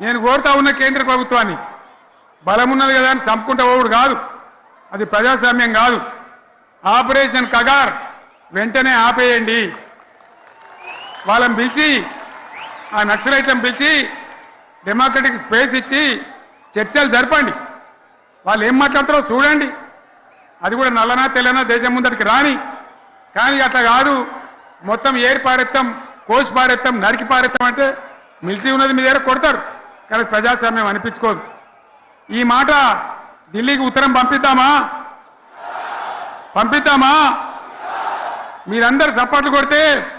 నేను కోరుతా ఉన్న కేంద్ర ప్రభుత్వాన్ని. బలమున్నది కదా అని చంపుకుంటా ఓడు కాదు. అది ప్రజాస్వామ్యం కాదు. ఆపరేషన్ కగార్ వెంటనే ఆపేయండి. వాళ్ళని పిలిచి ఆ నక్సలైట్లను పిలిచి డెమోక్రటిక్ స్పేస్ ఇచ్చి చర్చలు జరపండి. వాళ్ళు ఏం మాట్లాడతారో చూడండి. అది కూడా నల్లనా తెల్లనా దేశం ముందరికి రాని. కానీ అట్లా కాదు. మొత్తం ఏరి పారెత్తాం కోసి పారెత్తాం నరికి పారెత్తాం అంటే మిలిటరీ ఉన్నది మీ దగ్గర కొడతారు. కానీ ప్రజాస్వామ్యం అనిపించుకోదు. ఈ మాట ఢిల్లీకి ఉత్తరం పంపిద్దామా? పంపిద్దామా? మీరందరు సపోర్ట్లు కొడితే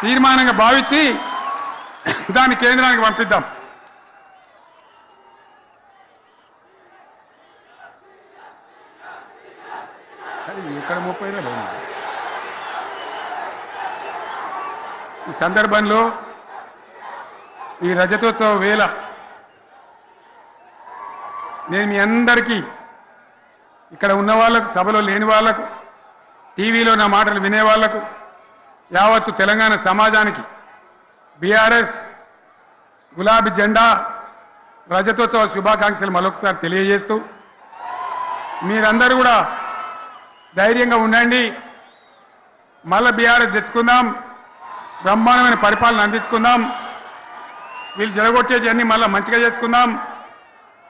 తీర్మానంగా భావించి దాన్ని కేంద్రానికి పంపిద్దాం. అది ఎక్కడ ముప్పై ఈ సందర్భంలో ఈ రజతోత్సవ వేళ నేను మీ అందరికీ ఇక్కడ ఉన్న వాళ్ళకు సభలో లేని వాళ్ళకు టీవీలో నా మాటలు వినే వాళ్ళకు యావత్తు తెలంగాణ సమాజానికి బీఆర్ఎస్ గులాబీ జెండా రజతోత్సవ శుభాకాంక్షలు మరొకసారి తెలియజేస్తూ మీరందరూ కూడా ధైర్యంగా ఉండండి. మళ్ళీ బీఆర్ఎస్ తెచ్చుకుందాం. బ్రహ్మాండమైన పరిపాలన అందించుకుందాం. వీళ్ళు జరగొట్టేటివన్నీ మళ్ళీ మంచిగా చేసుకుందాం.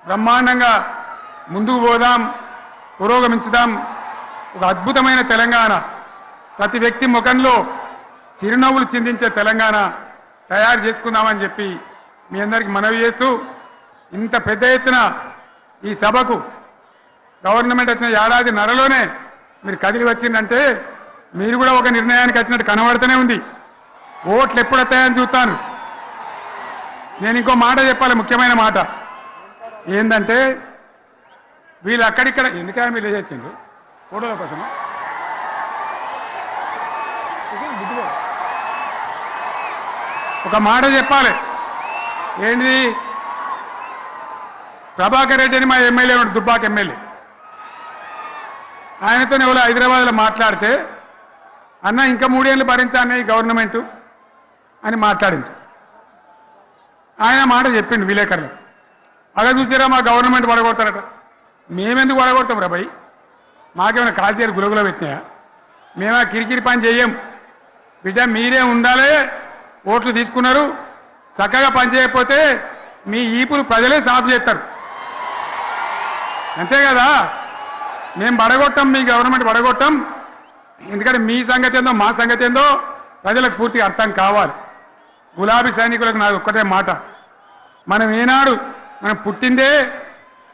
బ్రహ్మాండంగా ముందుకు పోదాం పురోగమించుదాం. ఒక అద్భుతమైన తెలంగాణ. ప్రతి వ్యక్తి ముఖంలో చిరునవ్వులు చిందించే తెలంగాణ తయారు చేసుకుందామని చెప్పి మీ అందరికీ మనవి చేస్తూ ఇంత పెద్ద ఎత్తున ఈ సభకు గవర్నమెంట్ వచ్చిన ఏడాది నరలోనే మీరు కదిలి వచ్చిందంటే మీరు కూడా ఒక నిర్ణయానికి వచ్చినట్టు కనబడుతూనే ఉంది. ఓట్లు ఎప్పుడు వస్తాయని చూస్తాను. నేను ఇంకో మాట చెప్పాలి ముఖ్యమైన మాట. ఏంటంటే వీళ్ళు అక్కడిక్కడ ఎందుకైనా మీరు వచ్చిండ్రు ఫోటోల కోసమా? ఒక మాట చెప్పాలి. ఏంటి ప్రభాకర్ రెడ్డి అని మా ఎమ్మెల్యే ఉన్నాడు దుబ్బాక ఎమ్మెల్యే. ఆయనతో ఎవరు హైదరాబాద్లో మాట్లాడితే అన్న ఇంకా మూడేళ్ళు భరించానే ఈ గవర్నమెంట్ అని మాట్లాడింది. ఆయన మాట చెప్పిండు విలేకరులు. అదే చూసారా మా గవర్నమెంట్ పడగొడతారట మేమెందుకు పడగొడతాం రా భయ్? మాకేమైనా కాల్చేరు గురుగులో పెట్టినాయా? మేము ఆ కిరికిరి పని చేయం బిడ్డ మీరే ఉండాలి ఓట్లు తీసుకున్నారు. చక్కగా పని చేయకపోతే మీ ఈపులు ప్రజలే సాఫ్ చేస్తారు. అంతే కదా? మేము పడగొట్టాం మీ గవర్నమెంట్ పడగొట్టాం ఎందుకంటే మీ సంగతి ఏందో మా సంగతి ఏందో ప్రజలకు పూర్తిగా అర్థం కావాలి. గులాబీ సైనికులకు నాది ఒక్కటే మాట. మనం ఏనాడు మనం పుట్టిందే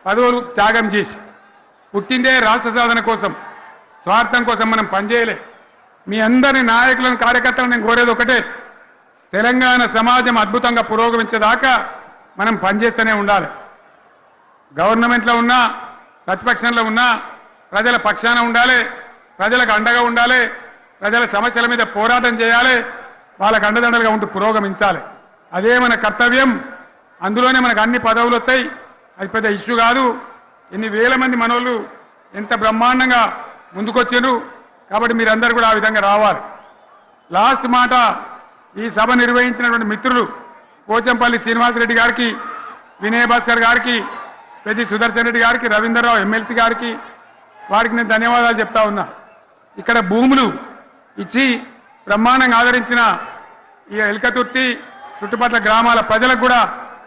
పదవులు త్యాగం చేసి పుట్టిందే రాష్ట్ర సాధన కోసం స్వార్థం కోసం మనం పనిచేయలే. మీ అందరి నాయకులను కార్యకర్తలను నేను కోరేది ఒకటే తెలంగాణ సమాజం అద్భుతంగా పురోగమించేదాకా మనం పనిచేస్తూనే ఉండాలి. గవర్నమెంట్లో ఉన్నా ప్రతిపక్షంలో ఉన్నా ప్రజల పక్షాన ఉండాలి ప్రజలకు అండగా ఉండాలి ప్రజల సమస్యల మీద పోరాటం చేయాలి వాళ్ళకు అండదండలుగా ఉంటూ పురోగమించాలి అదే మన కర్తవ్యం. అందులోనే మనకు అన్ని పదవులు వస్తాయి. అది పెద్ద ఇష్యూ కాదు. ఎన్ని వేల మంది మనోళ్ళు ఎంత బ్రహ్మాండంగా ముందుకొచ్చారు. కాబట్టి మీరందరూ కూడా ఆ విధంగా రావాలి. లాస్ట్ మాట ఈ సభ నిర్వహించినటువంటి మిత్రులు పోచంపల్లి శ్రీనివాసరెడ్డి గారికి వినయ్ భాస్కర్ గారికి పెద్ది సుదర్శన్ రెడ్డి గారికి రవీంద్రరావు ఎమ్మెల్సీ గారికి వారికి నేను ధన్యవాదాలు చెప్తా ఉన్నా. ఇక్కడ భూములు ఇచ్చి బ్రహ్మాండంగా ఆదరించిన ఈ ఎల్కతుర్తి చుట్టుపక్కల గ్రామాల ప్రజలకు కూడా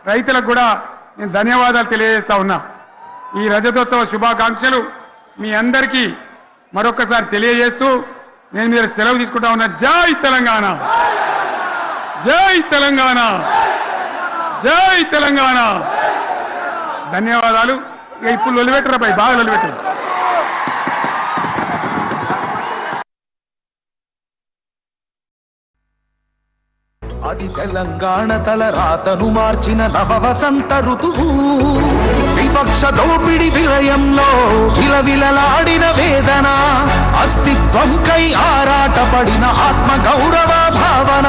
రైతులకు కూడా నేను ధన్యవాదాలు తెలియజేస్తా ఉన్నా. ఈ రజతోత్సవ శుభాకాంక్షలు మీ అందరికీ మరొకసారి తెలియజేస్తూ నేను మీరు సెలవు తీసుకుంటా ఉన్నా. జై తెలంగాణ! జై తెలంగాణ! జై తెలంగాణ! ధన్యవాదాలు. ఇక ఇప్పుడు లొలిపెట్టరా పై బాగా లొలిపెట్టారు అది తెలంగాణ తల రాతను మార్చిన నవ వసంత ఋతువు. విపక్ష దోపిడి విలయంలో విలవిలలాడిన వేదన అస్తిత్వం కై ఆరాటపడిన ఆత్మ గౌరవ భావన